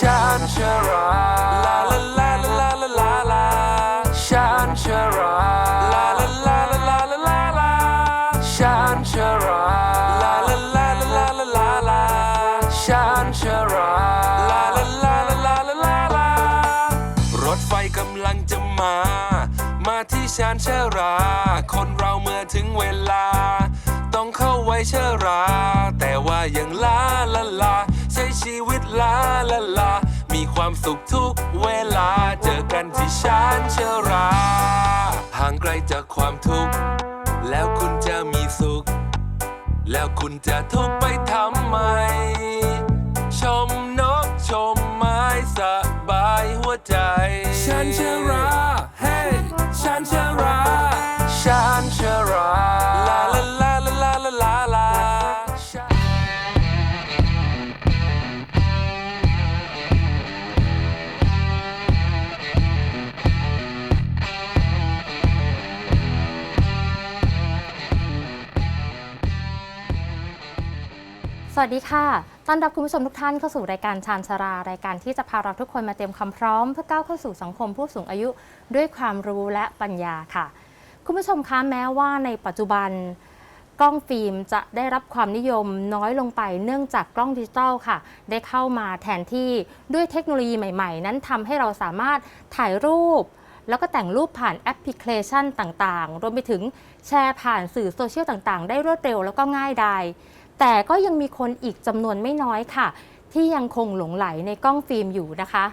shine, shine. ชรา แต่ว่ายังลาลาลา ใช้ชีวิตลาลาลา มีความสุขทุกเวลา เจอกันที่ชานเชรา ห่างไกลจากความทุกข์ แล้วคุณจะมีสุข แล้วคุณจะทุกข์ไปทำไม ชมนกชมไม้สบายหัวใจฉันเชรา เฮ้ฉันเชราฉันเชราลาลา วัสดีค่ะ ต้อนรับคุณผู้ชมทุกท่านเข้าสู่รายการชานชารารายการที่จะพาเราทุกคนมาเตรียมความพร้อม เพื่อก้าวเข้าสู่สังคมผู้สูงอายุด้วยความรู้และปัญญาค่ะ คุณผู้ชมคะแม้ว่าในปัจจุบันกล้องฟิล์มจะได้รับความนิยมน้อยลงไปเนื่องจากกล้องดิจิตอลค่ะ ได้เข้ามาแทนที่ด้วยเทคโนโลยีใหม่ ๆ นั้นทำให้เราสามารถถ่ายรูป แล้วก็แต่งรูปผ่านแอปพลิเคชันต่างๆ รวมไปถึงแชร์ผ่านสื่อโซเชียลต่างๆ ได้รวดเร็วแล้วก็ง่ายดาย แต่ก็ยังมีคนอีกจำนวนไม่น้อยค่ะ ที่ยังคงหลงไหลในกล้องฟิล์มอยู่นะคะ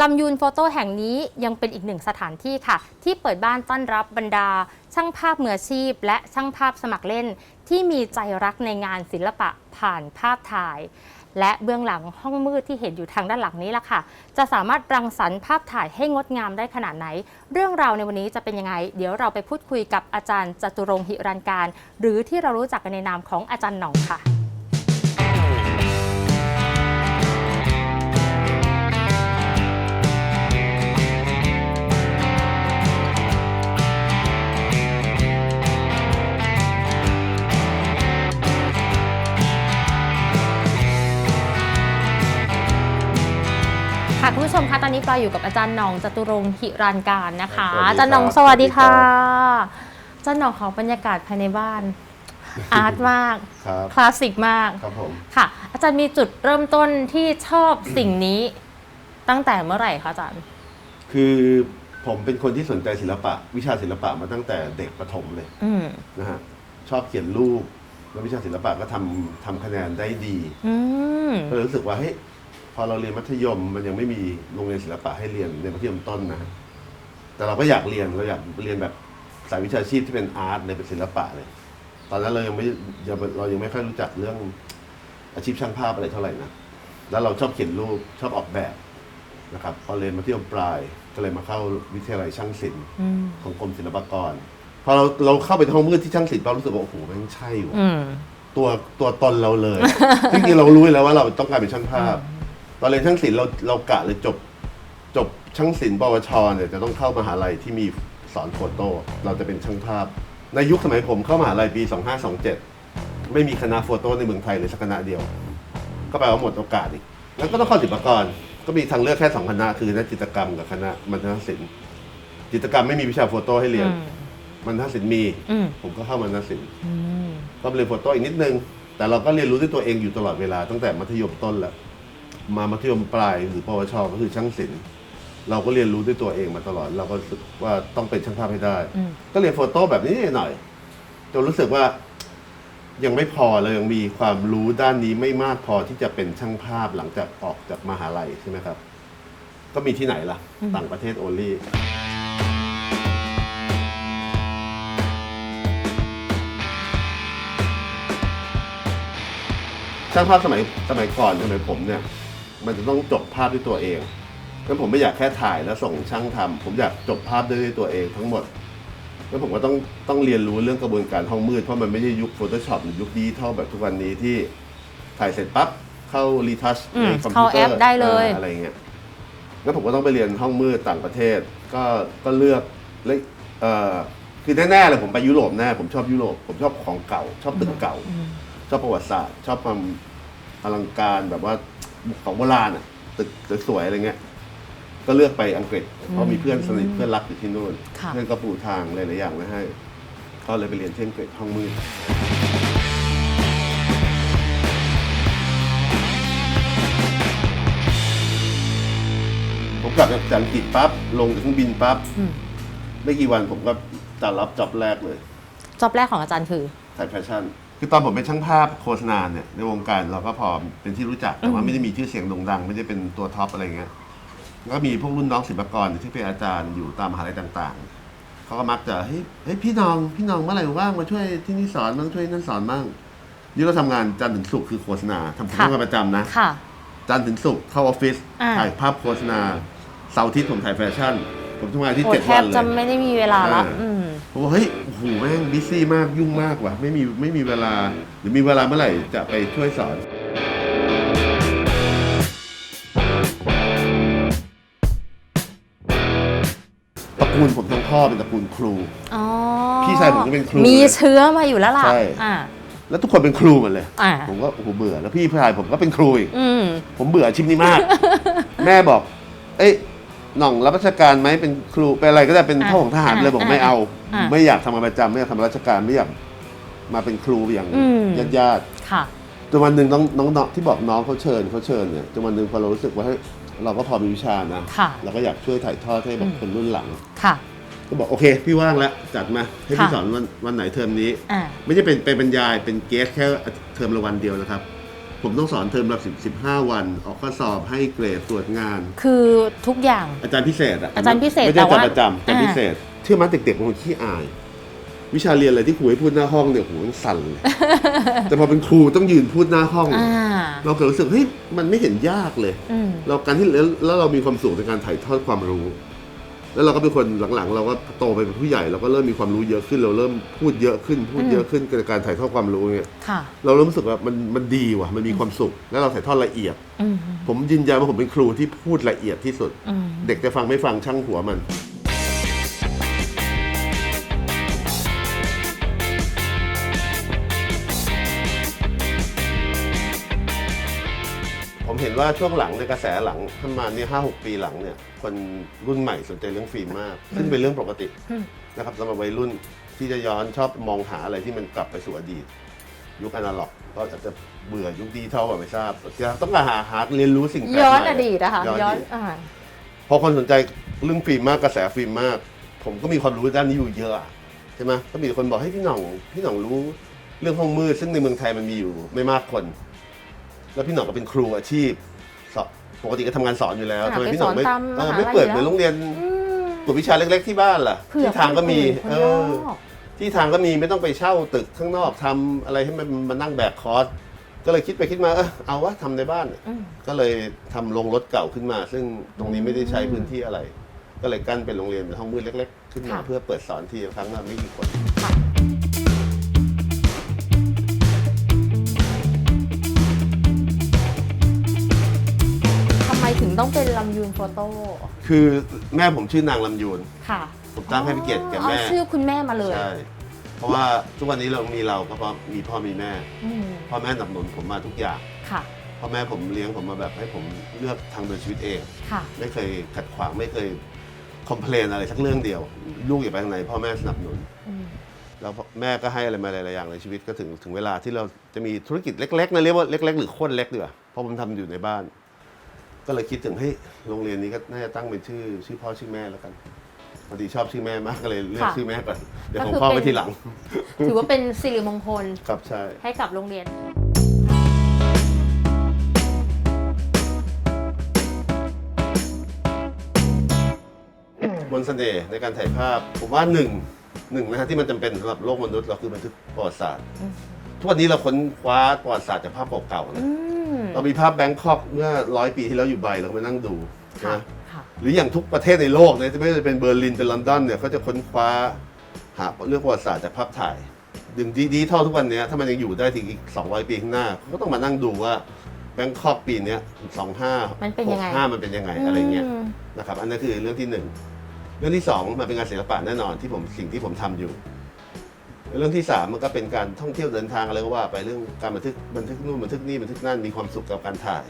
ลำยูนโฟโต้แห่งนี้ยังเป็นอีกหนึ่งสถานที่ค่ะ ที่เปิดบ้านต้อนรับบรรดา ช่างภาพมืออาชีพ และช่างภาพสมัครเล่น ที่มีใจรักในงานศิลปะผ่านภาพถ่าย และเบื้องหลังห้องมืดที่เห็นอยู่ทางด้านหลังนี้ล่ะค่ะ จะสามารถรังสรรค์ภาพถ่ายให้งดงามได้ขนาดไหน เรื่องราวในวันนี้จะเป็นยังไง เดี๋ยวเราไปพูดคุยกับอาจารย์จตุรงค์หิรันการ หรือที่เรารู้จักกันในนามของอาจารย์หน่องค่ะค่ะ นนี้ปลาอยู่กับอาจารย์หน่องจตุรงค์หิรันการนะคะสวัสดีครับ อาจารย์หน่องสวัสดีค่ะอาจารย์หน่องขอบรรยากาศภายในบ้าน อาร์ตมากครับคลาสสิกมากครับผมค่ะ อาจารย์มีจุดเริ่มต้นที่ชอบสิ่งนี้ ตั้งแต่เมื่อไหร่คะอาจารย์คือผมเป็นคนที่สนใจศิลปะ วิชาศิลปะมาตั้งแต่เด็กประถมเลยอืมนะฮะชอบเขียนรูปแล้ววิชาศิลปะก็ทำทำคะแนนได้ดีอืมก็เลยรู้สึกว่าเฮ้ย พอเราเรียนมัธยมมันยังไม่มีโรงเรียนศิลปะให้เรียนในมัธยมต้นนะฮะแต่เราก็อยากเรียนเราอยากเรียนแบบสายวิชาชีพที่เป็นอาร์ตเลยเป็นศิลปะเลยตอนนั้นเรายังไม่ยังเรายังไม่ค่อยรู้จักเรื่องอาชีพช่างภาพอะไรเท่าไหร่นะแล้วเราชอบเขียนรูปชอบออกแบบนะครับพอเรียนมัธยมปลายก็เลยมาเข้าวิทยาลัยช่างศิลป์อืมของกรมศิลปากรพอเราเราเข้าไปในห้องมืดที่ช่างศิลป์เรารู้สึกว่าโอ้โหแม่งใช่ว่ะอืมตัวตัวตนเราเลยจริงๆเรารู้อยู่แล้วว่าเราต้องการเป็นช่างภาพ ตอนเรียนช่างศิลป์เราเรากะเลยจบจบช่างศิลป์ปวชเนี่ยจะต้องเข้ามหาลัยที่มีสอนโฟโต้เราจะเป็นช่างภาพ ในยุคสมัยผมเข้ามหาลัยปี 2527 ไม่มีคณะโฟโต้ในเมืองไทยเลยสักคณะเดียว ก็แปลว่าหมดโอกาสอีก แล้วก็ต้องเข้าศิลปากรก็มีทางเลือกแค่สองคณะคือคณะจิตรกรรมกับคณะมัณฑนศิลป์จิตรกรรมไม่มีวิชาโฟโต้ให้เรียนอืมมัณฑนศิลป์มี อืมผมก็เข้ามัณฑนศิลป์อืมก็เรียนโฟโต้อีกนิดนึง แต่เราก็เรียนรู้ด้วยตัวเองอยู่ตลอดเวลาตั้งแต่มัธยมต้นแล้ว มามัธยมปลายหรือปวชก็คือช่างศิลป์เราก็เรียนรู้ด้วยตัวเองมาตลอด เราก็รู้สึกว่าต้องเป็นช่างภาพให้ได้ อืม ก็เรียนโฟโต้แบบนี้หน่อยจนรู้สึกว่ายังไม่พอเลยยังมีความรู้ด้านนี้ไม่มากพอที่จะเป็นช่างภาพหลังจากออกจากมหาลัยใช่ไหมครับ ก็มีที่ไหนล่ะ ต่างประเทศโอลี่ ช่างภาพสมัยสมัยก่อนสมัยผมเนี่ย มันจะต้องจบภาพด้วยตัวเองงั้นผมไม่อยากแค่ถ่ายแล้วส่งช่างทำผมอยากจบภาพด้วยตัวเองทั้งหมดแล้วผมก็ต้องต้องเรียนรู้เรื่องกระบวนการห้องมืดเพราะมันไม่ใช่ยุค Photoshop หรือยุคดิจิทัลแบบทุกวันนี้ที่ถ่ายเสร็จปั๊บเข้ารีทัชอืมในคอมพิวเตอเข้าร์แอปได้เลยอ่าอะไรเงี้ยแล้วผมก็ต้องไปเรียนห้องมืดต่างประเทศ ก็ก็เลือกและเอ่อคือแน่ๆเลยผมไปยุโรปแน่ผมชอบยุโรปผมชอบของเก่า ชอบตึกเก่า ชอบประวัติศาสตร์ ชอบความอลังการแบบว่า ของโบราณอะตึกสวยๆอะไรเงี้ย ก็เลือกไปอังกฤษเพราะมีเพื่อนสนิทเพื่อนรักอยู่ที่นู่นค่ะ เพื่อนก็ปูทางหลายๆอย่างไว้ให้ ก็เลยไปเรียนที่อังกฤษห้องมืด ผมกลับจากอังกฤษปั๊บลงจากเครื่องบินปั๊บอืมไม่กี่วันผมก็จะรับจ็อบแรกเลย จอบแรกของอาจารย์คือถ่ายแฟชั่น คือตอนผมเป็นช่างภาพโฆษณาเนี่ยในวงการเราก็พอเป็นที่รู้จักแต่ว่าไม่ได้มีชื่อเสียงโด่งดัง ไม่ได้เป็นตัวท็อปอะไรเงี้ยก็มีพวกรุ่นน้องศิลปากรที่เป็นอาจารย์อยู่ตามมหาลัยต่างๆเขาก็มักจะเฮ้ยเฮ้ยพี่น้องพี่น้องเมื่อไหร่ว่างมาช่วยที่นี่สอนบ้างช่วยนั่นสอนบ้างนี่เราทำงานจันทร์ถึงศุกร์คือโฆษณาทำค่ะทำงานประจำนะค่ะจันทร์ถึงศุกร์เข้าออฟฟิศอ่าถ่ายภาพโฆษณาเสาร์อาทิตย์ผมถ่ายแฟชั่น ผมทำงานที่โอ้เจ็ดแทวับนเลจะย ไม่ได้มีเวลาละอ่า อืม ผมบอกเฮ้ยโอ้โหแม่งบิซี่มากยุ่งมากว่ะไม่มีไม่มีเวลาหรือมีเวลาเมื่อไหร่จะไปช่วยสอน ตระกูลผมทั้งพ่อเป็นตระกูลครู อ๋อพี่ชายผมก็เป็นครูมีเชื้อมาอยู่แล้วล่ะ ใช่ อ่า แล้วทุกคนเป็นครูหมดเลย อ่า ผมก็โอ้โหเบื่อแล้วพี่ชายผมก็เป็นครูอีก อืม ผมเบื่ออาชีพนี้มาก แม่บอก เอ้ย หน่องรับราชการไหมเป็นครูเป็นอะไรก็ได้เป็นอะพ่อของทหารเลยบอกอะไม่เอาอะไม่อยากทำงานประจำไม่อยากทำราชการไม่อยากมาเป็นครูอย่างอืมญาติญาติค่ะๆจนวันหนึ่งน้องน้องน้องที่บอกน้องเขาเชิญเขาเชิญเนี่ยจนวันหนึ่งพอเรารู้สึกว่าเฮ้ยเราก็พอมีวิชานะค่ะเราก็อยากช่วยถ่ายทอดให้แบบคนรุ่นหลังค่ะก็บอกโอเค พี่ว่างแล้วจัดมาให้พี่ค่ะสอนวันวันไหนเทอมนี้อ่าไม่ใช่เป็นเป็นบรรยายเป็นเกสแค่เทอมละวันเดียวนะครับ ผมต้องสอนเทอมละสิบสิบห้าวัน ออกข้อสอบให้เกรดตรวจงาน คือทุกอย่าง อาจารย์พิเศษอะอาจารย์พิเศษไม่ใช่แต่อาจารว่าย์ประจำอาจารย์พิเศษเชื่อมั้ยเด็กๆบางคนขี้อาย วิชาเรียนอะไรที่ครูให้พูดหน้าห้องเนี่ยโหมันสั่นเลยแต่พอเป็นครูต้องยืนพูดหน้าห้องอ่าเราเกิดรู้สึกเฮ้ยมันไม่เห็นยากเลยอืมเราการที่แล้วแล้วเรามีความสุขในการถ่ายทอดความรู้ แล้วเราก็เป็นคนหลังๆ เราก็โตไปเป็นผู้ใหญ่เราก็เริ่มมีความรู้เยอะขึ้น เราเริ่มพูดเยอะขึ้น พูดเยอะขึ้นในการถ่ายทอดความรู้เนี่ยค่ะ เราเริ่มรู้สึกว่ามันมันดีว่ะมันมีความสุข แล้วเราถ่ายทอดละเอียด อืมผมยืนยันว่าผมเป็นครูที่พูดละเอียดที่สุด อืม เด็กจะฟังไม่ฟังช่างหัวมัน นว่าช่วงหลังในกระแสหลังประมาณนี้ห้าหกปีหลังเนี่ยคนรุ่นใหม่สนใจเรื่องฟิล์มมาก ซึ่งเป็นเรื่องปกติอืมนะครับสำหรับวัยรุ่นที่จะย้อนชอบมองหาอะไรที่มันกลับไปสู่อดีต ยุคอนาล็อก ก็อาจจะเบื่อยุคดิจิทัลก็ไม่ทราบจะต้องการหาหาเรียนรู้สิ่งแปลกย้อนใหม่อดีตนะคะย้อนย้ออนดีตอ่าพอคนสนใจเรื่องฟิล์มมากกระแสฟิล์มมาก ผมก็มีความรู้ด้านนี้อยู่เยอะอะใช่ไหมก็มีคนบอกให้ยพี่หน่องพี่หน่องรู้เรื่องห้องมืดซึ่งในเมืองไทยมันมีอยู่ไม่มากคน แล้วพี่หน่องก็เป็นครูอาชีพสอนปกติก็ทำงานสอนอยู่แล้วค่ะทำไมพี่หน่องไม่ไปสอนตามเออมหาลัย ไม่เปิดเหมือนแล้วโรงเรียนอืมกลุ่มวิชาเล็ก ๆ ที่บ้านล่ะ เผื่อที่ทางก็มี คนเออื่นอคนนอกที่ทางก็มีไม่ต้องไปเช่าตึกข้างนอกทำอะไรให้มันมานั่งแบกคอร์สก็เลยคิดไปคิดมาเออเอาวะทำในบ้านอืม ก็เลยทำโรงรถเก่าขึ้นมา ซึ่งตรงนี้ไม่ได้ใช้พื้นที่อะไร ก็เลยกั้นเป็นโรงเรียนเป็นห้องมืดเล็ก ๆ ขึ้นมาค่ะ เพื่อเปิดสอนทีละครั้งละไม่กี่คน ค่ะ ถึงต้องเป็นลำยูนโฟโต้คือแม่ผมชื่อนางลำยูนค่ะผมตั้งให้เป็นเกียรติแก่แม่เอาชื่อคุณแม่มาเลยใช่เพราะว่าทุกวันนี้เรามีเราก็เพราะมีพ่อมีแม่ อืมพ่อแม่สนับสนุนผมมาทุกอย่างค่ะพ่อแม่ผมเลี้ยงผมมาแบบให้ผมเลือกทางเดินชีวิตเอง ค่ะ ไม่เคยขัดขวางไม่เคยคอมเพลนอะไรสักเรื่องเดียว ลูกอย่าไปทางไหนพ่อแม่สนับสนุน อืมแล้วแม่ก็ให้อะไรมาหลายๆอย่างในชีวิตก็ถึงถึงเวลาที่เราจะมีธุรกิจเล็กๆนะเรียกว่าเล็ก ๆ หรือโค่นเล็กดีกว่าเพราะผมทำอยู่ในบ้าน ก็เลยคิดถึงเฮ้ยโรงเรียนนี้ก็น่าจะตั้งเป็นชื่อชื่อพ่อชื่อแม่แล้วกันพอดีชอบชื่อแม่มากก็เลยเลือกค่ะ ชื่อแม่ก่อนเดี๋ยวก็ของคือพ่อเป็ไว้นทีหลัง ถือว่าเป็นสิริมงคลครับใช่ ให้กับโรงเรียน มนต์เสน่ห์ในการถ่ายภาพ ผมว่าหนึ่งหนึ่งนะฮะที่มันจำเป็นสำหรับโลกมนุษย์เราคือบันทึกประวัติศาสตร์ อืม ทุกวันนี้เราค้นคว้าประวัติศาสตร์จากภาพเก่าๆนะอืม เรามีภาพแบงคอกเมื่อร้อยปีที่แล้วอยู่ใบเราก็ไปนั่งดูใช่ค่ะไหมค่ะหรืออย่างทุกประเทศในโลกเนี่ยไม่ว่าจะเป็นเบอร์ลินเป็นลอนดอนเนี่ยเขาจะค้นคว้าหาเรื่องประวัติศาสตร์จากภาพถ่ายดึงดีดีเท่าทุกวันเนี้ยถ้ามันยังอยู่ได้ถึงอีก 200 ปีข้างหน้าก็ต้องมานั่งดูว่าแบงคอกปีเนี้ย25มันเป็นยังไง65มันเป็นยังไงอะไรเงี้ย ม นะครับอันนั้นคือเรื่องที่หนึ่งเรื่องที่สองมันเป็นงานศิลปะแน่นอนที่ผมสิ่งที่ผมทำอยู่ เรื่องที่สามมันก็เป็นการท่องเที่ยวเดินทางอะไรก็ว่าไปเรื่องการบันทึกบันทึกนู่นบันทึกนี่บันทึกนั่นมีความสุขกับการถ่าย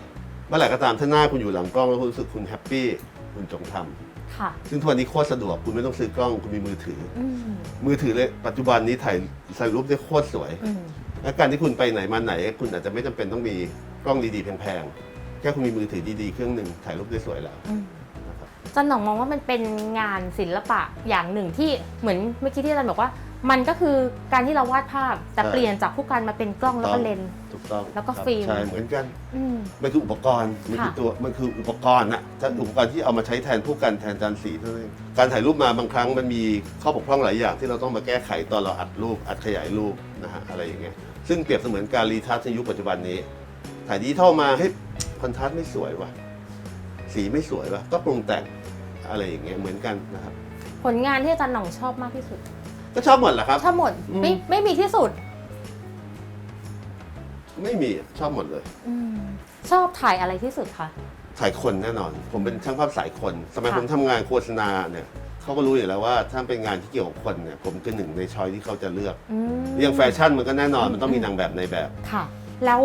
เมื่อไหร่ก็ตามถ้าหน้าคุณอยู่หลังกล้องแล้วคุณรู้สึกคุณแฮปปี้คุณจงทำค่ะ ซึ่งทุกวันนี้โคตรสะดวกคุณไม่ต้องซื้อกล้องคุณมีมือถืออืมมือถือเลยปัจจุบันนี้ถ่ายถ่ายรูปได้โคตรสวยอืมและการที่คุณไปไหนมาไหน คุณอาจจะไม่จำเป็นต้องมีกล้องดีๆแพงๆแค่คุณมีมือถือดีๆเครื่องหนึ่งถ่ายรูปได้สวยแล้ว อืมนะครับจันหน่องมองว่ามันเป็นงานศิลปะอย่างหนึ่งที่เหมือนเมื่อกี้ที่อาจารย์บอกว่า มันก็คือการที่เราวาดภาพ แต่ใช่ เปลี่ยนจากผู้การมาเป็นกล้องแล้วก็เลนส์ ถูกต้องแล้วก็ครับฟิล์ม ใช่เหมือนกันอืม มันคืออุปกรณ์มันคือค่ะ ตัวมันคืออุปกรณ์นะถ้าอุปกรณ์ที่เอามาใช้แทนผู้กันแทนจานสีเท่านั้นเองการถ่ายรูปมาบางครั้งมันมีข้อบกพร่องหลายอย่างที่เราต้องมาแก้ไขตอนเราอัดรูปอัดขยายรูปนะฮะอะไรอย่างเงี้ยซึ่งเปรียบเสมือนการรีทัชในยุคปัจจุบันนี้ ถ่ายดิจิทัลมาเฮ้ยคอนทราสต์ไม่สวยว่ะสีไม่สวยว่ะก็ปรุงแต่งอะไรอย่างเงี้ยเหมือนกันนะครับ ผลงานที่อาจารย์หน่องชอบมากที่สุด ก็ชอบหมดแหละครับ ชอบหมดอืม ไม่ไม่มีที่สุดไม่มีชอบหมดเลยอืมชอบถ่ายอะไรที่สุดคะถ่ายคนแน่นอน ผมเป็นช่างภาพสายคน สมัยค่ะ ผมทำงานโฆษณาเนี่ยเขาก็รู้อยู่แล้วว่าถ้าเป็นงานที่เกี่ยวกับคนเนี่ยผมคือหนึ่งในช้อยที่เขาจะเลือกอืมเรื่องแฟชั่นมันก็แน่นอนมันต้องมีนางแบบในแบบ ค่ะ แล้ว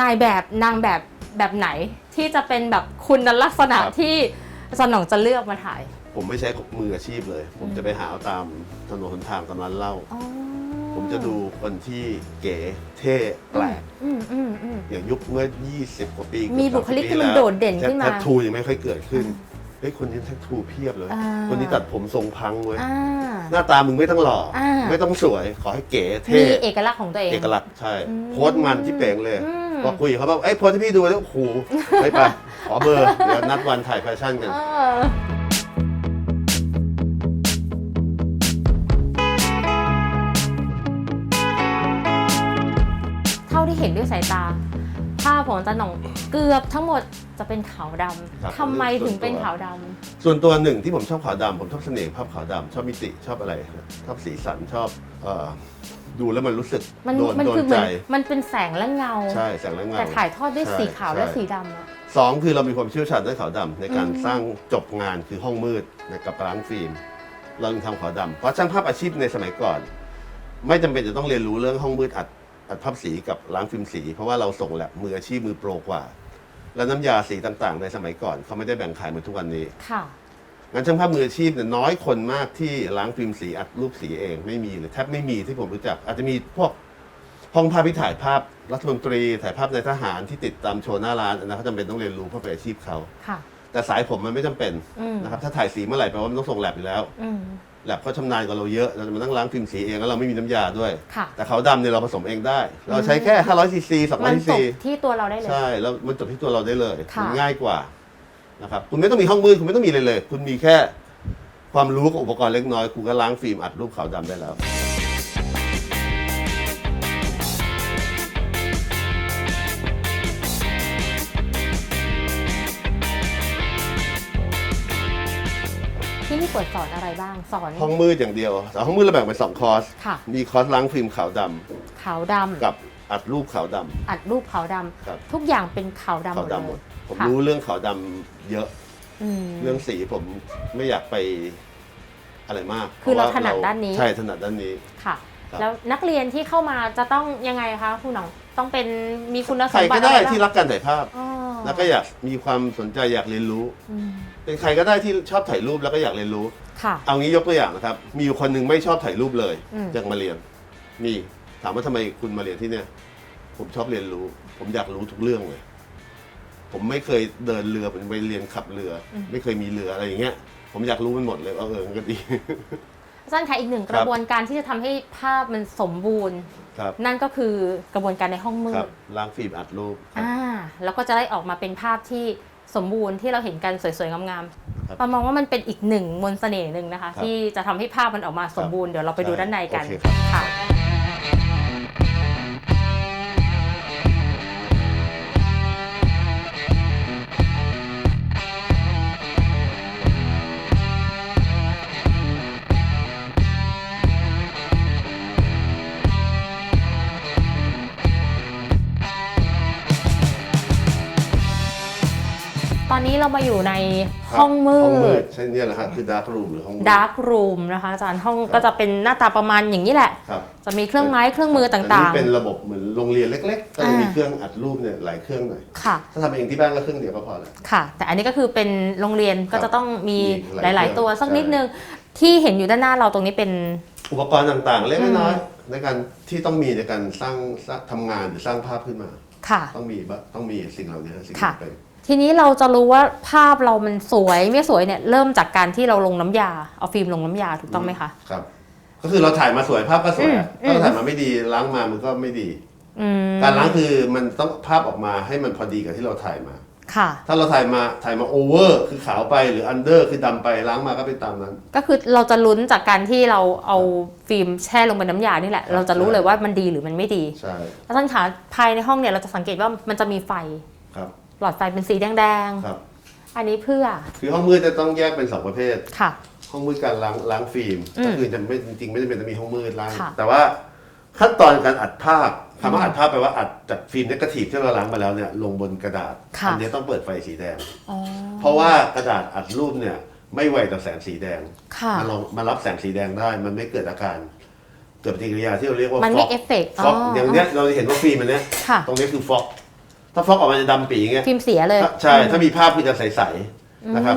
นายแบบนางแบบแบบไหนที่จะเป็นแบบคุณลักษณะครับ ที่อาจารย์หน่องจะเลือกมาถ่าย ผมไม่ใช้มืออาชีพเลย ผมจะไปหาเอาตามถนนหนทางตามร้านเหล้าอ๋อผมจะดูคนที่เก๋เท่แปลก อืมอืมอืม อย่างยุคเมื่อ 20 กว่าปีมีเอบบุคลิก30ที่มันปีแวโดดเด่นขึ้นมาแททูยังไม่ค่อยเกิดขึ้นเฮ้ยคนนี้แททูเพียบเลย อ่า คนนี้ตัดผมทรงพังเว้ยอ่า หน้าตามึงไม่ต้องหล่ออา ไม่ต้องสวยขอให้เก๋เท่มีเอกลักษณ์ของตัวเอง เอกลักษณ์ใช่ อืมโพสต์มันที่เป่งเลยอืม พอคุยกับเขาบอกเอ้ยโพสต์ที่พี่ดูแล้วโอ้โหไปไปขอเบอร์เดี๋ยวนัดวันถ่ายแฟชั่นกัน เออ ท่าที่เห็นด้วยสายตา ภาพของอาจารย์หน่องเกือบทั้งหมดจะเป็นขาวดครับำทำไมถึงเป็นส่วนตัวขาวดส่วนตัวหนึ่งที่ผมชอบขาวดำผมชอบเสน่ห์ภาพขาวดำชอบมิติชอบอะไร ชอบสีสันชอบเอ่อดูแล้วมันรู้สึกำมันโดนมันโดคืนอเหมืใจอนมันเป็นแสงและเงา ใช่แสงและเงา แต่ถ่ายทอดด้วยใช่สีขาวและใช่ สีดำอะ สองคือเรามีความเชี่ยวชาญด้านขาวดำในการอืม สร้างจบงานคือห้องมืดในกับร้านฟิล์มเราจึงทำขาวดำเพราะช่างภาพอาชีพในสมัยก่อน ไม่จำเป็นจะต้องเรียนรู้เรื่องห้องมืดอัด อัดภาพสีกับล้างฟิล์มสี เพราะว่าเราส่งแลบมืออาชีพมือโปรกว่า แล้วน้ำยาสีต่างๆ ในสมัยก่อนเขาไม่ได้แบ่งขายเหมือนทุกวันนี้ค่ะงั้นช่างภาพมืออาชีพเนี่ยน้อยคนมากที่ล้างฟิล์มสีอัดรูปสีเองไม่มีเลยแทบไม่มีที่ผมรู้จัก อาจจะมีพวกห้องภาพที่ถ่ายภาพรัฐมนตรี ถ่ายภาพในทหารที่ติดตามโชว์หน้าร้านอันนะเขาจำเป็นต้องเรียนรู้เพราะเป็นอาชีพเขาค่ะแต่สายผมมันไม่จำเป็นอืมนะครับถ้าถ่ายสีเมื่อไหร่แปลว่ามันต้องส่งแลบอยู่แล้วอืม แลบเขาชำนาญกว่าเราเยอะเราจะมานั่งล้างฟิล์มสีเองแล้วเราไม่มีน้ำยาด้วย ค่ะ แต่ขาวดำเนี่ยเราผสมเองได้ เราใช้แค่ 500ซีซีมัน200ซีจซีบที่ตัวเราได้เลย ใช่แล้วมันจบที่ตัวเราได้เลยค่ะ มันง่ายกว่านะครับคุณไม่ต้องมีห้องมืดคุณไม่ต้องมีเลยเลย คุณมีแค่ความรู้กับอุปกรณ์เล็กน้อยคุณก็ล้างฟิล์มอัดรูปขาวดำได้แล้ว ที่นี่เปิดสอนอะไรบ้างสอน ห้องมืดอย่างเดียวแต่ห้องมืดเราแบ่งเป็นสองคอร์ส ค่ะ มีคอร์สล้างฟิล์มขาวดำขาวดำกับอัดรูปขาวดำ อัดรูปขาวดครับำทุกอย่างเป็นขาวดำหขามวดเลดำหมดยผมค่ะ รู้เรื่องขาวดำเยอะ อืม เรื่องสีผมไม่อยากไปอะไรมากคือเราพะว่ถนัดด้านนี้ ใช่ถนัดด้านนี้ ค่ะ ครับ แล้วนักเรียนที่เข้ามาจะต้องยังไงคะคุณหนองต้องเป็นมีคุณสใครมบัก็ติได้อะไรบ้างที่รักการถ่ายภาพ อ๋อแล้วก็อยากมีความสนใจอยากเรียนรู้ อืม เป็นใครก็ได้ที่ชอบถ่ายรูปแล้วก็อยากเรียนรู้ ค่ะ เอางี้ยกตัวอย่างนะครับ มีอยู่คนหนึ่งไม่ชอบถ่ายรูปเลยอืม อยากมาเรียนมีถามว่าทำไมคุณมาเรียนที่เนี่ย ผมชอบเรียนรู้ ผมอยากรู้ทุกเรื่องเลย ผมไม่เคยเดินเรือผมไปเรียนขับเรืออไม่เคยมีเรืออะไรอย่างเงี้ย ผมอยากรู้มันหมดเลยว่าเออมันก็ดี อาจารย์คะอีกหนึ่งคกรับระบวนการที่จะทำให้ภาพมันสมบูรณ์ ครับนั่นก็คือกระบวนการในห้องมืครัดบล้างฟิล์มอัดรูปครับ อ่าแล้วก็จะได้ออกมาเป็นภาพที่ สมบูรณ์ที่เราเห็นกันสวยๆ งามครับๆปามองว่ามันเป็นอีกหนึ่งมนต์เสน่ห์หนึ่งนะคะ ครับที่จะทำให้ภาพมันออกมาสมบูรณ์เดี๋ยวเราไปดูด้านในกันโอเคครับ ค่ะ อนนี้เรามาอยู่ในห้องมืห้องมืดดใช่เนี่ยแหละฮะคือดาร์กรูมหรือห้องมืด ดาร์กรูมนะคะอาจารย์ห้องก็จะเป็นหน้าตาประมาณอย่างนี้แหละ ครับจะมีเครื่องไม้เครื่องมืออันต่านี้งเป็นระบบเหมือนโรงเรียนเล็กๆก็จะมีอ่าเครื่องอัดรูปเนี่ยหลายเครื่องหน่อย ๆ ค่ะ ถ้าทำเองที่บ้านก็เครื่องเดียวก็พอแล้ว ค่ะ แต่อันนี้ก็คือเป็นโรงเรียนก็จะต้องมีมีหหลายลายๆตัวสักใช่นิดนึง ที่เห็นอยู่ด้านหน้าเราตรงนี้เป็น อุปกรณ์ต่างๆ เล็กน้อยในการที่ต้องมีในการสร้างสร้างทำงานหรือสร้างภาพขึ้นมา ค่ะ ต้องมีบ้างต้องมีสิ่งเหล่านี้สิ่งค่ะที่เป็น ทีนี้เราจะรู้ว่าภาพเรามันสวยไม่สวยเนี่ยเริ่มจากการที่เราลงน้ำยาเอาฟิล์มลงน้ำยาถูกต้องไหมคะครับ ก็คือเราถ่ายมาสวยภาพก็สวยอะอืมถ้าเราถ่ายมาไม่ดีล้างมามันก็ไม่ดีอืมการล้างคือมันต้องภาพออกมาให้มันพอดีกับที่เราถ่ายมาค่ะถ้าเราถ่ายมาถ่ายมาโอเวอร์คือขาวไปหรืออันเดอร์คือดำไปล้างมาก็เป็นตามนั้น ก็คือเราจะลุ้นจากการที่เราเอาฟิล์มแช่ลงไปน้ำยานี่แหละ เราจะรู้เลยว่ามันดีหรือมันไม่ดีใช่แล้วท่านคะภายในห้องเนี่ยเราจะสังเกตว่ามันจะมีไฟครับ หลอดไฟเป็นสีแดงครับ ๆ อันนี้เพื่อคือห้องมืดจะต้องแยกเป็นสองประเภท ค่ะ ห้องมืดการล้างล้างฟิล์มอืมก็คือจะไม่จริงๆไม่จำเป็นต้องมีห้องมืดล้างค่ะ แต่ว่าขั้นตอนการอัดภาพคำว่าอัดภาพแปลว่าอัดจากฟิล์มเนกาทีฟที่เราล้างมาแล้วเนี่ยลงบนกระดาษค่ะ อันี้ต้องเปิดไฟสีแดง อ๋อ เพราะว่ากระดาษอัดรูปเนี่ยไม่ไวต่อแสงสีแดงค่ะ มันลงมารับแสงสีแดงได้ มันไม่เกิดอาการ เกิดปฏิกิริยาที่เราเรียกว่ามันฟไม่อกเอฟเฟกต์ฟอกอย่างเนี้ยเราจะเห็นว่าฟิล์มอันเนี้ยค่ะ ตรงนี้คือฟอก ถ้าฟอกออกมาจะดำปีอย่างเงี้ยฟิล์มเสียเลยถ้าใช่ถ้ามีภาพคือจะใสๆนะครับ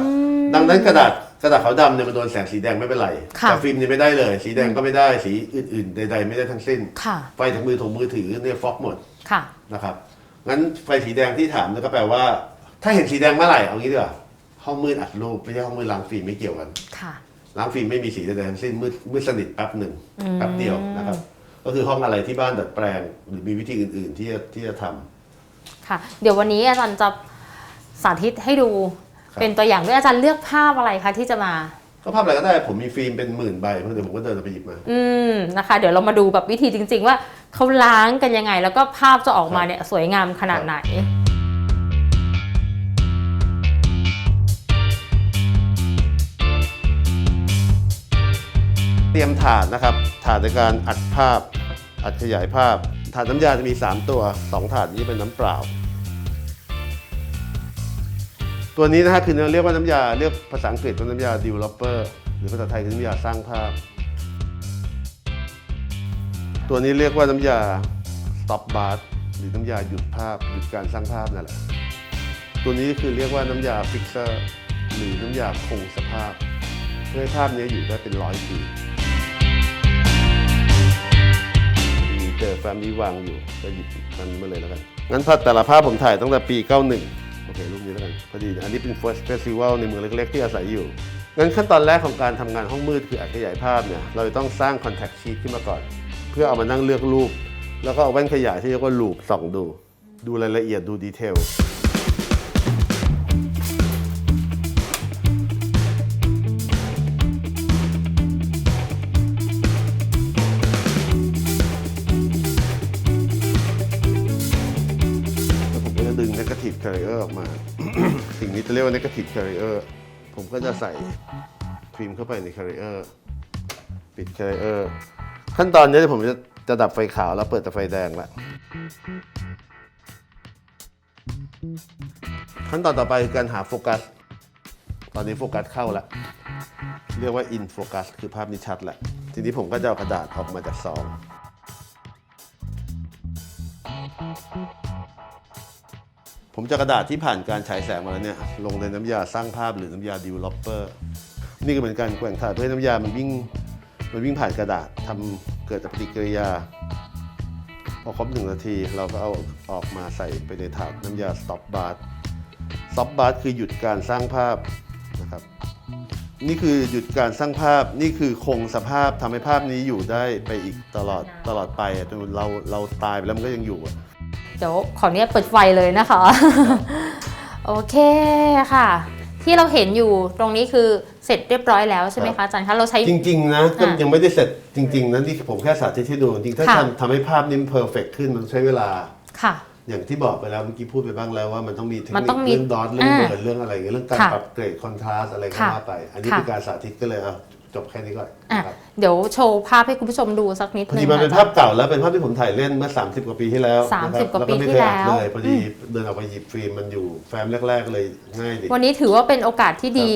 ดังนั้นกระดาษกระดาษขาวดำเนี่ยมันโดนแสงสีแดงไม่เป็นไรค่ะแต่ฟิล์มเนี่ยไม่ได้เลย สีแดงก็ไม่ได้สีอื่นๆใดๆไม่ได้ทั้งสิ้นค่ะไฟจากมือถงมือถือเนี่ยฟอกหมดค่ะนะครับงั้นไฟสีแดงที่ถามเนี่ยก็แปลว่า ถ้าเห็นสีแดงเมื่อไหร่เอางี้ดีกว่าห้องมืดอัดรูปไม่ใช่ห้องมืดล้างฟิล์มไม่เกี่ยวกันค่ะล้างฟิล์มไม่มีสีใดๆทั้งสิ้นมืดมืดสนิทแป๊บหนึ่งแป๊บเดียวนะครับ ก็คือห้องอะไรที่บ้านดัดแปลง หรือมีวิธีอื่น ๆ ที่จะที่จะทำ ค่ะ เดี๋ยววันนี้อาจารย์จะสาธิตให้ดู ครับ เป็นตัวอย่างด้วยอาจารย์เลือกภาพอะไรคะที่จะมา ก็ภาพอะไรก็ได้ผมมีฟิล์มเป็นหมื่นใบเพื่อเดี๋ยวผมก็เดินไปหยิบมา อืมนะคะ เดี๋ยวเรามาดูแบบวิธีจริง ๆ ว่าเขาล้างกันยังไง แล้วก็ภาพจะออกมาเนี่ยสวยงามขนาดไหน เตรียมถาดนะครับ ถาดในการอัดภาพ อัดขยายภาพ ถาดน้ำยาจะมี 3 ตัว 2 ถาดนี้เป็นน้ำเปล่า ตัวนี้นะฮะคือเรียกว่าน้ำยาเรียกภาษาอังกฤษว่าน้ำยา developer หรือภาษาไทยคือน้ำยาสร้างภาพ ตัวนี้เรียกว่าน้ำยา stop bath หรือน้ำยาหยุดภาพหยุดการสร้างภาพนั่นแหละ ตัวนี้คือเรียกว่าน้ำยา fixer หรือน้ำยาคงสภาพเพื่อให้ภาพนี้อยู่ได้เป็นร้อยปีมีเจอแฟ้มนี้วางอยู่ก็หยิบมันมาเลยแล้วกัน งั้นภาพแต่ละภาพผมถ่ายตั้งแต่ปี 91 อเครูปนี้แล้วกันพอดีอันนี้เป็น first festival ในเมืองเล็ก ๆ ที่อาศัยอยู่งั้นขั้นตอนแรกของการทำงานห้องมืดคืออัดขยายภาพเนี่ยเราจะต้องสร้าง contact sheet ขึ้นมาก่อน เพื่อเอามานั่งเลือกรูป แล้วก็เอาแว่นขยายที่เรียกว่าลูปส่องดู ดูรายละเอียดดูดีเทล อกมา สิ่งนี้จะเรียกว่า negative carrier ผมก็จะใส่ฟิล์มเข้าไปใน carrier ปิด carrier ขั้นตอนนี้ผมจะจะดับไฟขาวแล้วเปิดแต่ไฟแดงละขั้นตอนต่อไปคือการหาโฟกัส ตอนนี้โฟกัสเข้าแล้ว เรียกว่า in focus คือภาพนี้ชัดแล้ว ทีนี้ผมก็จะเอากระดาษออกมาจากซอง ผมจะกระดาษที่ผ่านการฉายแสงมาแล้วเนี่ยลงในน้ำยาสร้างภาพหรือน้ำยา developer นี่ก็เหมือนกันแกว่งถ่ายเพื่อให้น้ำยามันวิ่งมันวิ่งผ่านกระดาษทำเกิดปฏิกิริยา พอครบหนึ่งนาทีเราก็เอาออกมาใส่ไปในถาดน้ำยา stop bath stop bath คือหยุดการสร้างภาพนะครับนี่คือหยุดการสร้างภาพนี่คือคงสภาพทำให้ภาพนี้อยู่ได้ไปอีกตลอดตลอดไปจนเราเราตายไปแล้วมันก็ยังอยู่ เดี๋ยวขออนุญาตเปิดไฟเลยนะคะ โอเคค่ะ ที่เราเห็นอยู่ตรงนี้คือเสร็จเรียบร้อยแล้วใช่ไหมครัคะบอาจารย์คะเราใช้ จริง ๆ นะก็อะยังไม่ได้เสร็จจริง ๆนะที่ผมแค่สาธิตให้ดูจริงๆถ้าค่ะ ทำทำให้ภาพนี้มันเพอร์เฟกขึ้นมันใช้เวลา ค่ะ อย่างที่บอกไปแล้วเมื่อกี้พูดไปบ้างแล้วว่ามันต้องมีเทคมันนิต้คองมีเรื่องดอทเรื่องอ่าเบิร์นเรื่องอะไรอย่างเงี้ยเรื่องการค่ะปรับเกรดคอนทราสอะไรก็ค่ะว่าไป อันนี้ค่ะ เป็นการสาธิตก็เลยเอา จบแค่นี้ก่อนอะนะครับเดี๋ยวโชว์ภาพให้คุณผู้ชมดูสักนิดพอนึดีงมันเป็นค่ะภาพเก่าแล้วเป็นภาพที่ผมถ่ายเล่นเมื่อ 30 กว่าปีที่แล้ว30นะครับกว่าปีแล้ไม่ที่เคยอัดแล้วเลยพอดีเดินออกไปหยิบฟิล์มมันอยู่แฟ้มแรก ๆ เลยง่ายดี วันนี้ถือว่าเป็นโอกาสที่ดี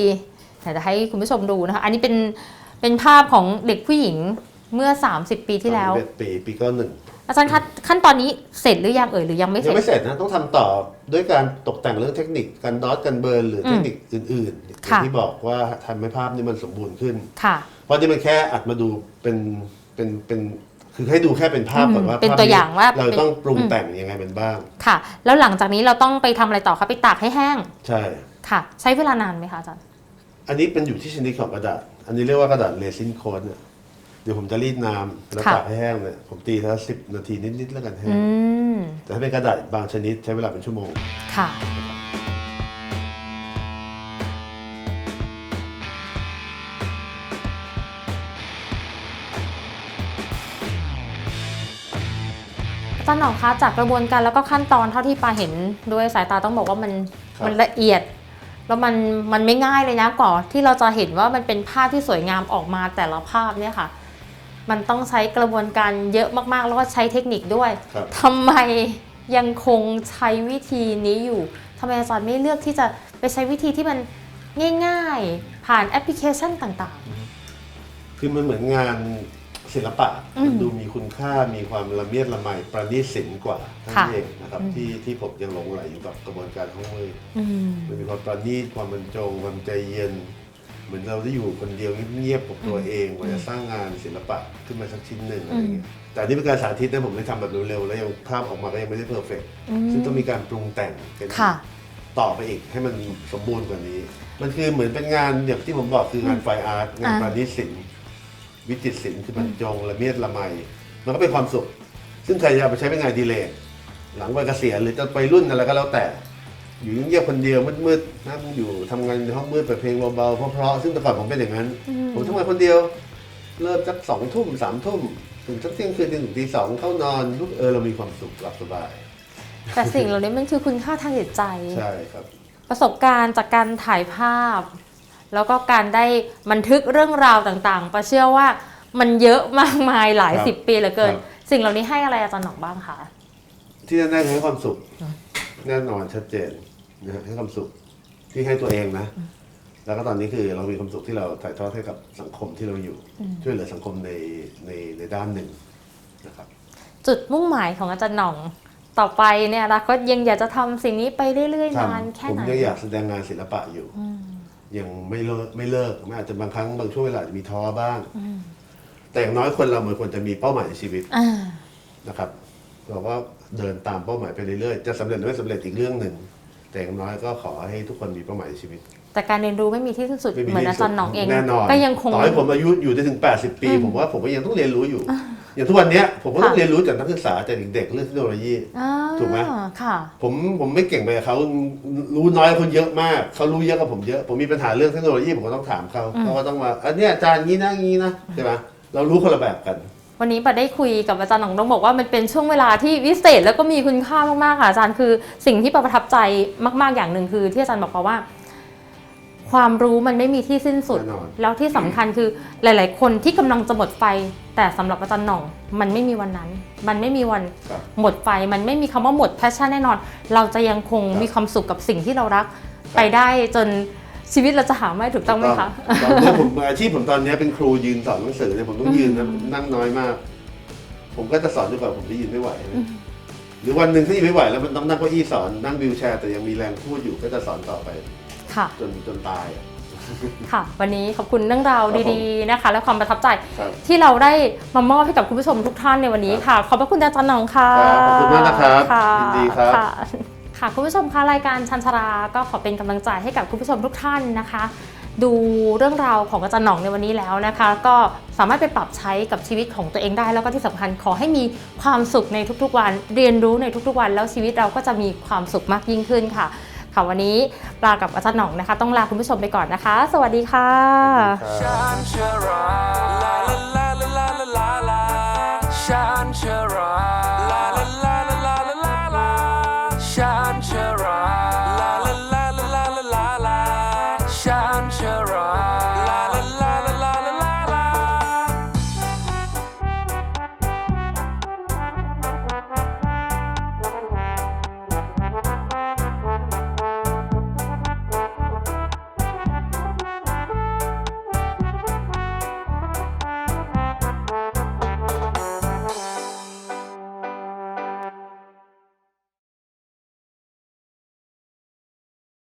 แต่จะให้คุณผู้ชมดูนะคะ อันนี้เป็นเป็นภาพของเด็กผู้หญิงเมื่อ 30 ปีที่แล้ว 31ปีปีก็หนึ่ง อาจารย์คะขั้นตอนนี้เสร็จหรือยังเอ่ยหรือยังไม่เสยัร็งจไม่เสร็จนะต้องทำต่อด้วยการตกแต่งเรื่องเทคนิคการดอทกันเบิร์นหรือเทคนิคอื่นๆอย่างค่ะที่บอกว่าทำให้ภาพนี้มันสมบูรณ์ขึ้น ค่ะ เพราะที่มันแค่อัดมาดูเป็นเป็นเป็นคือให้ดูแค่เป็นภาพก่อนว่าเป็นภพตัวอย่างว่าเราเป็นต้องปรุงแต่งยังไงเป็นบ้าง ค่ะ แล้วหลังจากนี้เราต้องไปทำอะไรต่อคะไปตากให้แห้งใช่ ค่ะ ใช้เวลานานไหมคะอาจารย์ อันนี้เป็นอยู่ที่ชนิดของกระดาษ อันนี้เรียกว่ากระดาษเรซินโคนเนี่ย เดี๋ยวผมจะรีดน้ำแล้วค่ะตากให้แห้งเนี่ยผมตีเท่าสิบนาทีนิดๆแล้วกันแห้ง อืม แต่ถ้าเป็นกระดาษบางชนิดใช้เวลาเป็นชั่วโมง ค่ะ อาจารย์หน่องคะจากกระบวนการแล้วก็ขั้นตอนเท่าที่ปาเห็นด้วยสายตาต้องบอกว่ามันครับ มันละเอียด แล้วมันมันไม่ง่ายเลยนะก่อนที่เราจะเห็นว่ามันเป็นภาพที่สวยงามออกมาแต่ละภาพเนี่ยค่ะ มันต้องใช้กระบวนการเยอะมากๆ แล้วก็ใช้เทคนิคด้วยครับทำไมยังคงใช้วิธีนี้อยู่ทำไมอาจารย์ไม่เลือกที่จะไปใช้วิธีที่มันง่าย ๆ ผ่านแอปพลิเคชันต่างคือมันเหมือนงานศิลปะอืมมันดูมีคุณค่ามีความละเมียดละไมประณีตศิลป์กว่าทั้งค่ะเองนะครับอืมที่ที่ผมยังหลงไหลอยู่กับกระบวนการของมือๆอืมมันมีความประณีตความบรรจงความใจเย็น เหมือนเราได้อยู่คนเดียวเงียบๆกับตัวเองว่าจะสร้างงานศิลปะขึ้นมาสักชิ้นหนึ่งอะไรอย่างเงี้ยแต่อันนี่เป็นการสาธิตนะผมเลยทำแบบเร็วๆแล้วยังภาพออกมาก็ยังไม่ได้เพอร์เฟกต์อืมซึ่งต้องมีการปรุงแต่งเป็นค่ะ ต่อไปอีกให้มันสมบูรณ์กว่านี้ มันคือเหมือนเป็นงานอย่างที่ผมบอกคืองานไฟอาร์ตงานอ่า ประณีตศิลป์วิจิตรศิลป์คือบรรจงละเมียดละไมมันก็เป็นความสุข ซึ่งใครจะเอาไปใช้เป็นงานอดีเลกหลังวัยเกษียณหรือจะไปรุ่นอะไรก็แล้วแต่ อยู่เงียบๆคนเดียวมืดๆนั่งอยู่ทำงานในห้องมืดเปิดเพลงเบาๆเพราะๆซึ่งแต่ก่อนผมเป็นอย่างนั้น ผมทำงานคนเดียวเริ่มสักสองทุ่มสามทุ่มถึงสักเที่ยงคืนถึงตีสองเข้านอนปุ๊บเออเรามีความสุขหลับสบาย แต่สิ่งเหล่านี้มันคือคุณค่าทางจิตใจ ใช่ครับ ประสบการณ์จากการถ่ายภาพ แล้วก็การได้บันทึกเรื่องราวต่างๆประเชื่อว่ามันเยอะมากมายหลายครับสิบปีเหลือเกินครับสิ่งเหล่านี้ให้อะไรอาจารย์หนองบ้างคะที่แน่ๆคือให้ความสุข แน่นอนชัดเจน นะฮะให้ความสุขที่ให้ตัวเองนะ แล้วก็ตอนนี้คือเรามีความสุขที่เราถ่ายทอดให้กับสังคมที่เราอยู่ ช่วยเหลือสังคมในในในด้านหนึ่งนะครับจุดมุ่งหมายของอาจารย์หน่อง ต่อไปเนี่ยอนาคตยังอยากจะทำสิ่งนี้ไปเรื่อยๆทนานแค่ำผมไหนยังอยากแสดงงานศิลปะอยู่ยังไม่เลิกไม่เลิกไม่อาจจะบางครั้งบางช่วงเวลาอาจจะมีท้อบ้างแต่อย่างน้อยคนเรามันควรจะมีเป้าหมายในชีวิตอ่านะครับ เราก็เดินตามเป้าหมายไปเรื่อยๆ จะสำเร็จหรือไม่สำเร็จอีกเรื่องหนึ่ง แต่อย่างน้อยก็ขอให้ทุกคนมีเป้าหมายในชีวิต แต่การเรียนรู้ไม่มีที่สิ้นสุด ไม่มีเหมือนที่อาจารย์หนองเองแน่นอนก็ยังคง ต่อให้ผมอายุอยู่ได้ถึง 80 ปี ผมว่าผมก็ยังต้องเรียนรู้อยู่ อย่างทุกวันเนี้ยผมก็ต้องค่ะ เรียนรู้จากนักศึกษาจากเด็กๆเรื่องเทคโนโลยี อ่าถูกไหม ค่ะ ผมผมไม่เก่งไปกับเขารู้น้อยกว่าคนเยอะมากเขารู้เยอะกว่าผมเยอะ ผมมีปัญหาเรื่องเทคโนโลยีผมก็ต้องถามเขาเขาก็ต้องมาอันเนี้ยอาจารย์งี้นะงี้นะใช่ไหมเรารู้คนละแบบกัน วันนี้ปาได้คุยกับอาจารย์หนองต้องบอกว่ามันเป็นช่วงเวลาที่วิเศษแล้วก็มีคุณค่ามากๆค่ะอาจารย์คือสิ่งที่ปาประทับใจมาก ๆอย่างหนึ่งคือ ที่อาจารย์บอกปาว่า ความรู้มันไม่มีที่สิ้นสุดแน่นอนแล้วที่สำคัญคือหลาย ๆ คนที่กำลังจะหมดไฟ แต่สำหรับอาจารย์หน่อง มันไม่มีวันนั้น มันไม่มีวันครับหมดไฟ มันไม่มีคำว่าหมดแพชชั่นแน่นอน เราจะยังคงครับมีความสุขกับสิ่งที่เรารักไปได้จน ชีวิตเราจะหาไม่ถูกต้องไหมคะตอนนี้ผมอาชีพผมตอนนี้เป็นครูยืนสอนหนังสือเนี่ยผมต้องยืนนะนั่งน้อยมาก ผมก็จะสอนจนกว่าผมจะยืนไม่ไหวนะหรือวันหนึ่งถ้ายืนไม่ไหวแล้วมันต้องนั่งเก้าอี้สอนนั่งวิวแชร์ แต่ยังมีแรงพูดอยู่ก็จะสอนต่อไปค่ะจนจนตายอะค่ะ วันนี้ขอบคุณเรื่องราวครับผมดีๆนะคะ และความประทับใจครับที่เราได้มามอบให้กับคุณผู้ชมทุกท่านในวันนี้ค่ะ ขอบพระคุณอาจารย์หนองค่ะครับขอบคุณมากนะครับค่ะยินดีครับ ค่ะคุณผู้ชมคะรายการชันชราก็ขอเป็นกำลังใจให้กับคุณผู้ชมทุกท่านนะคะ ดูเรื่องราวของอาจารย์หนองในวันนี้แล้วนะคะ ก็สามารถไปปรับใช้กับชีวิตของตัวเองได้ แล้วก็ที่สำคัญขอให้มีความสุขในทุกๆวัน เรียนรู้ในทุกๆวัน แล้วชีวิตเราก็จะมีความสุขมากยิ่งขึ้นค่ะค่ะวันนี้ปลากับอาจารย์หนองนะคะ ต้องลาคุณผู้ชมไปก่อนนะคะ สวัสดีค่ะครับ Shan Chara,